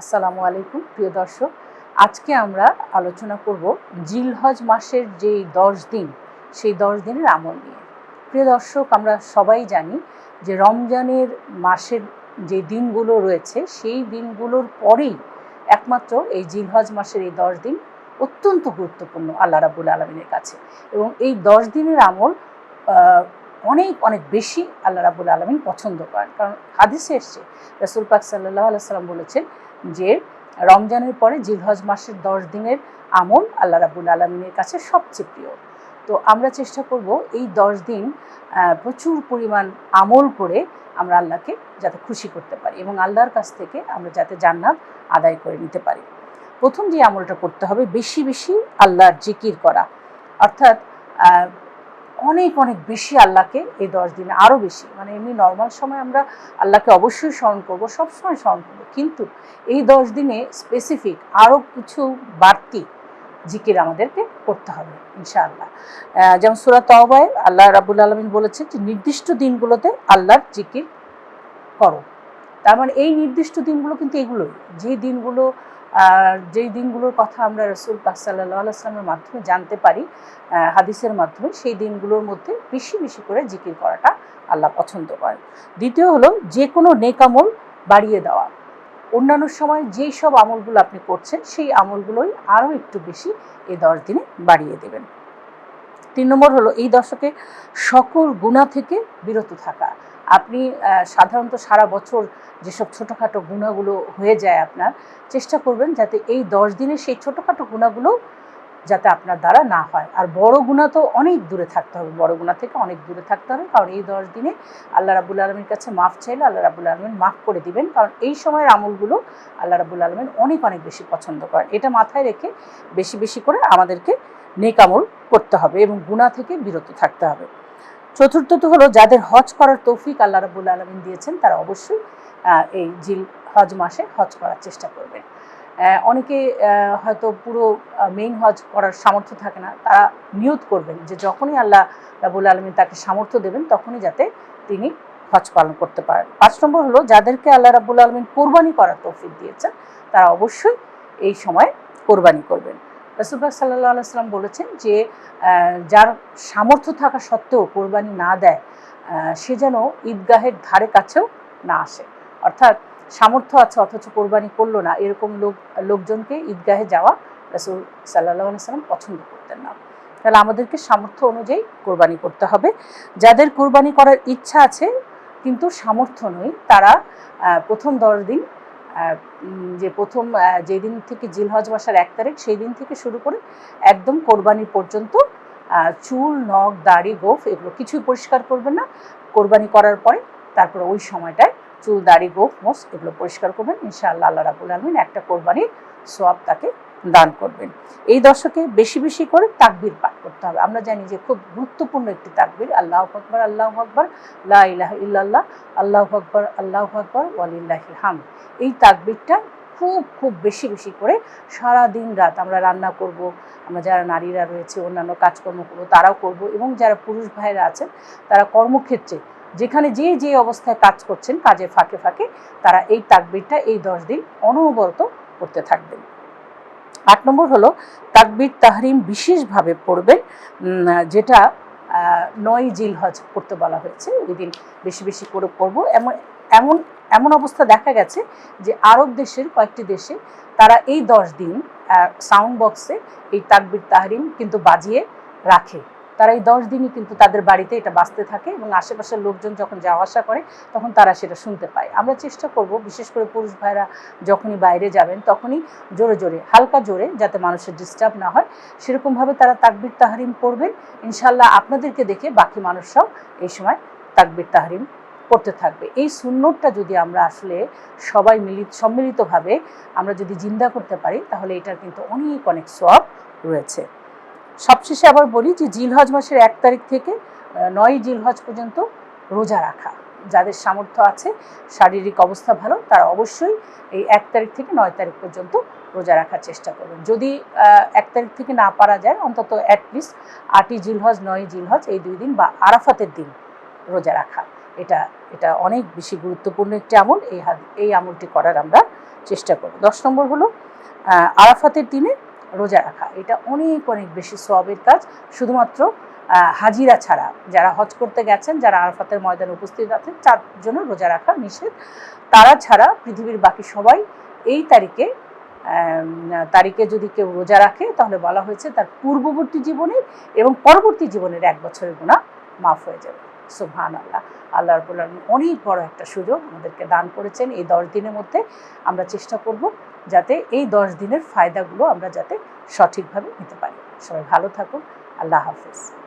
আসসালামু আলাইকুম, প্রিয় দর্শক। আজকে আমরা আলোচনা করব জিলহজ মাসের যে দশ দিন, সেই দশ দিনের আমল নিয়ে। প্রিয় দর্শক, আমরা সবাই জানি যে রমজানের মাসের যে দিনগুলো রয়েছে, সেই দিনগুলোর পরেই একমাত্র এই জিলহজ মাসের এই দশ দিন অত্যন্ত গুরুত্বপূর্ণ আল্লাহ রাবুল আলমিনের কাছে। এবং এই দশ দিনের আমল অনেক অনেক বেশি আল্লাহ রাবুল আলমিন পছন্দ করেন। কারণ হাদিসে এসছে, রসুল পাক সাল্লাহ আলাইসাল্লাম বলেছেন যে রমজানের পরে জিলহজ মাসের দশ দিনের আমল আল্লাহ রাবুল আলমিনের কাছে সবচেয়ে প্রিয়। তো আমরা চেষ্টা করব এই দশ দিন প্রচুর পরিমাণ আমল করে আমরা আল্লাহকে যাতে খুশি করতে পারি এবং আল্লাহর কাছ থেকে আমরা যাতে জান্নাত আদায় করে নিতে পারি। প্রথম যে আমলটা করতে হবে, বেশি বেশি আল্লাহর জিকির করা। অর্থাৎ অনেক অনেক বেশি আল্লাহকে এই দশ দিনে আরও বেশি। মানে এমনি নর্মাল সময় আমরা আল্লাহকে অবশ্যই স্মরণ করব, সবসময় স্মরণ করব। কিন্তু এই দশ দিনে স্পেসিফিক আরও কিছু বাড়তি জিকির আমাদেরকে করতে হবে, ইনশাআল্লাহ। যেমন সুরা তওবায় আল্লাহ রাবুল আলমিন বলেছেন যে, নির্দিষ্ট দিনগুলোতে আল্লাহর জিকির করো। তার মানে এই নির্দিষ্ট দিনগুলো কিন্তু এগুলোই। যে দিনগুলো যেই দিনগুলোর কথা আমরা রসুল পাক মাধ্যমে জানতে পারি হাদিসের মাধ্যমে, সেই দিনগুলোর মধ্যে বেশি বেশি করে জিকির করাটা আল্লাহ পছন্দ করেন। দ্বিতীয় হলো যে কোনো নেকামল বাড়িয়ে দেওয়া। অন্যান্য সময় যেই সব আমলগুলো আপনি করছেন, সেই আমলগুলোই আরও একটু বেশি এই দশ দিনে বাড়িয়ে দেবেন। তিন নম্বর হলো এই দশকে সকল গুণা থেকে বিরত থাকা। আপনি সাধারণত সারা বছর যেসব ছোটোখাটো গুণাগুলো হয়ে যায় আপনার, চেষ্টা করবেন যাতে এই দশ দিনে সেই ছোটোখাটো গুণাগুলো যাতে আপনার দ্বারা না হয়। আর বড় গুণা তো অনেক দূরে থাকতে হবে, বড় গুণা থেকে অনেক দূরে থাকতে হবে। কারণ এই দশ দিনে আল্লাহ রাবুল আলমীর কাছে মাফ চাইলে আল্লাহ রাবুল আলমিন মাফ করে দিবেন। কারণ এই সময়ের আমলগুলো আল্লাহ রাবুল আলমিন অনেক অনেক বেশি পছন্দ করেন। এটা মাথায় রেখে বেশি বেশি করে আমাদেরকে নেক আমল করতে হবে এবং গুণা থেকে বিরত থাকতে হবে। চতুর্থত হলো যাদের হজ করার তৌফিক আল্লাহ রাবুল আলমিন দিয়েছেন, তারা অবশ্যই এই জিল হজ মাসে হজ করার চেষ্টা করবে অনেকে হয়তো পুরো মেইন হজ করার সামর্থ্য থাকে না, তারা নিয়ত করবেন যে যখনই আল্লাহ রাবুল আলমিন তাকে সামর্থ্য দেবেন, তখনই যাতে তিনি হজ পালন করতে পারেন। পাঁচ নম্বর হলো যাদেরকে আল্লাহ রাবুল আলমিন কোরবানি করার তৌফিক দিয়েছেন, তারা অবশ্যই এই সময় কোরবানি করবেন। রসুল্লাহ সাল্লাহ আলাইসাল্লাম বলেছেন যে যার সামর্থ্য থাকা সত্ত্বেও কোরবানি না দেয় সে যেন ঈদগাহের ধারে কাছেও না আসে। অর্থাৎ সামর্থ্য আছে, অথচ কোরবানি করল না, এরকম লোক, লোকজনকে ঈদগাহে যাওয়া রসুল সাল্লাহ সাল্লাম পছন্দ করতেন না। তাহলে আমাদেরকে সামর্থ্য অনুযায়ী কোরবানি করতে হবে। যাদের কোরবানি করার ইচ্ছা আছে, কিন্তু সামর্থ্য নয় তারা প্রথম দশ দিন যে প্রথম যেদিন থেকে জিলহজ মাসের এক তারিখ সেই দিন থেকে শুরু করে একদম কোরবানি পর্যন্ত চুল, নখ, দাড়ি, গোফ এগুলো কিছুই পরিষ্কার করবেন না। কোরবানি করার পরে তারপরে ওই সময়টায় চুল, দাড়ি, গোফ, মোস এগুলো পরিষ্কার করবেন। ইনশাআল্লাহ আল্লাহ রাবুল আলমিন একটা কোরবানির সোয়াব তাকে দান করবেন। এই দশকে বেশি বেশি করে তাকবির পাঠ করতে হবে। আমরা জানি যে খুব গুরুত্বপূর্ণ একটি তাকবির, আল্লাহ আকবর আল্লাহ আকবর, লা ইলাহা ইল্লাল্লাহ, আল্লাহ আকবর আল্লাহ আকবর, ওয়ালিল্লাহি হাম এই তাকবিরটা খুব খুব বেশি বেশি করে সারা দিন রাত আমরা রান্না করব, আমরা যারা নারীরা রয়েছে, অন্যান্য কাজকর্ম করব, তারাও করব এবং যারা পুরুষ ভাইরা আছেন, তারা কর্মক্ষেত্রে যেখানে যে যে অবস্থায় কাজ করছেন কাজের ফাঁকে ফাঁকে, তারা এই তাকবিরটা এই দশ দিন অনবরত করতে থাকবেন। আট নম্বর হলো, তাকবির, তাহরিম বিশেষভাবে পড়বেন যেটা নয় জিল হজ করতে বলা হয়েছে। ওই দিন বেশি বেশি করে পড়ব। এমন এমন এমন অবস্থা দেখা গেছে যে আরব দেশের কয়েকটি দেশে তারা এই দশ দিন সাউন্ড বক্সে এই তাকবির, তাহরিম কিন্তু বাজিয়ে রাখে। তারা এই দশ দিনই কিন্তু তাদের বাড়িতে এটা বাঁচতে থাকে এবং আশেপাশের লোকজন যখন যাওয়া আসা করে, তখন তারা সেটা শুনতে পায়। আমরা চেষ্টা করব, বিশেষ করে পুরুষ ভাইরা যখনই বাইরে যাবেন, তখনই জোরে জোরে, হালকা জোরে যাতে মানুষের ডিস্টার্ব না হয়। সেরকমভাবে তারা তাকবির তাহরিম পড়বেন ইনশাল্লাহ আপনাদেরকে দেখে বাকি মানুষরাও এই সময় তাকবির তাহরিম করতে থাকবে। এই সুন্নতটা যদি আমরা আসলে সবাই মিলিত, সম্মিলিতভাবে আমরা যদি জিন্দা করতে পারি, তাহলে এটার কিন্তু অনেক অনেক সব রয়েছে। সবশেষে আবার বলি যে জিলহজ মাসের এক তারিখ থেকে নয় জিলহজ পর্যন্ত রোজা রাখা। যাদের সামর্থ্য আছে, শারীরিক অবস্থা ভালো, তারা অবশ্যই এই এক তারিখ থেকে নয় তারিখ পর্যন্ত রোজা রাখার চেষ্টা করবেন। যদি এক তারিখ থেকে না পারা যায়, অন্তত অ্যাটলিস্ট আটই জিলহজ নয় জিলহজ এই দুই দিন বা আরাফাতের দিন রোজা রাখা। এটা এটা অনেক বেশি গুরুত্বপূর্ণ একটি আমল, এই এই আমলটি করার আমরা চেষ্টা করব। দশ নম্বর হলো আরাফাতের দিনে রোজা রাখা। এটা অনেক অনেক বেশি সবের কাজ। শুধুমাত্র হাজিরা ছাড়া। যারা হজ করতে গেছেন, যারা আরাফাতের ময়দানে উপস্থিত আছেন চারজন্য রোজা রাখা নিষেধ। তারা ছাড়া পৃথিবীর বাকি সবাই এই তারিখে তারিখে যদি কেউ রোজা রাখে, তাহলে বলা হয়েছে তার পূর্ববর্তী জীবনের এবং পরবর্তী জীবনের এক বছরের গুণা মাফ হয়ে যাবে। সুবহান আল্লাহ আল্লাহ রবুল অনেক বড় একটা সুযোগ আমাদেরকে দান করেছেন এই দশ দিনের মধ্যে। আমরা চেষ্টা করব যাতে এই দশ দিনের ফায়দাগুলো আমরা যাতে সঠিকভাবে নিতে পারি। সবাই ভালো থাকুন। আল্লাহ হাফিজ।